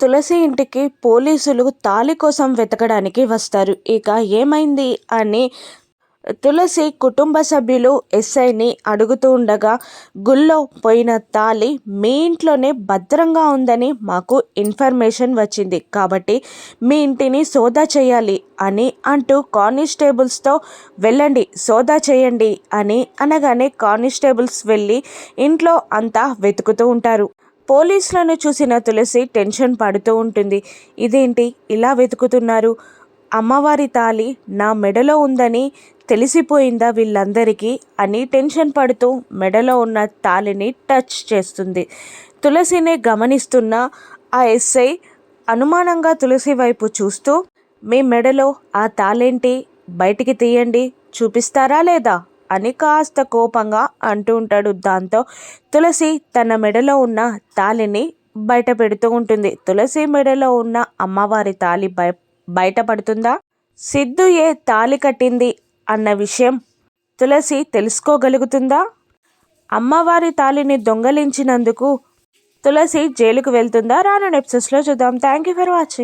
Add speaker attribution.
Speaker 1: తులసి ఇంటికి పోలీసులు తాళి కోసం వెతకడానికి వస్తారు. ఇక ఏమైంది అని తులసి కుటుంబ సభ్యులు ఎస్ఐని అడుగుతూ ఉండగా గుళ్ళో పోయిన తాళి మీ ఇంట్లోనే భద్రంగా ఉందని మాకు ఇన్ఫర్మేషన్ వచ్చింది. కాబట్టి మీ ఇంటిని సోదా చేయాలి అని అంటూ కానిస్టేబుల్స్తో వెళ్ళండి సోదా చేయండి అని అనగానే కానిస్టేబుల్స్ వెళ్ళి ఇంట్లో అంతా వెతుకుతూ ఉంటారు. పోలీసులను చూసిన తులసి టెన్షన్ పడుతూ ఉంటుంది. ఇదేంటి? ఇలా వెతుకుతున్నారు. అమ్మవారి తాళి నా మెడలో ఉందని తెలిసిపోయిందా వీళ్ళందరికీ? అని టెన్షన్ పడుతూ మెడలో ఉన్న తాళిని టచ్ చేస్తుంది. తులసిని గమనిస్తున్న ఆ ఎస్ఐ అనుమానంగా తులసి వైపు చూస్తూ మీ మెడలో ఆ తాలేంటి బయటికి తీయండి. చూపిస్తారా లేదా? అని కాస్త కోపంగా అంటూ ఉంటాడు. దాంతో తులసి తన మెడలో ఉన్న తాలిని బయట పెడుతూ ఉంటుంది. తులసి మెడలో ఉన్న అమ్మవారి తాలి బయ బయటపడుతుందా? సిద్ధు ఏ తాలి కట్టింది అన్న విషయం తులసి తెలుసుకోగలుగుతుందా? అమ్మవారి తాలిని దొంగలించినందుకు తులసి జైలుకు వెళ్తుందా? రాను నెప్సెస్లో చూద్దాం. Thank you for watching.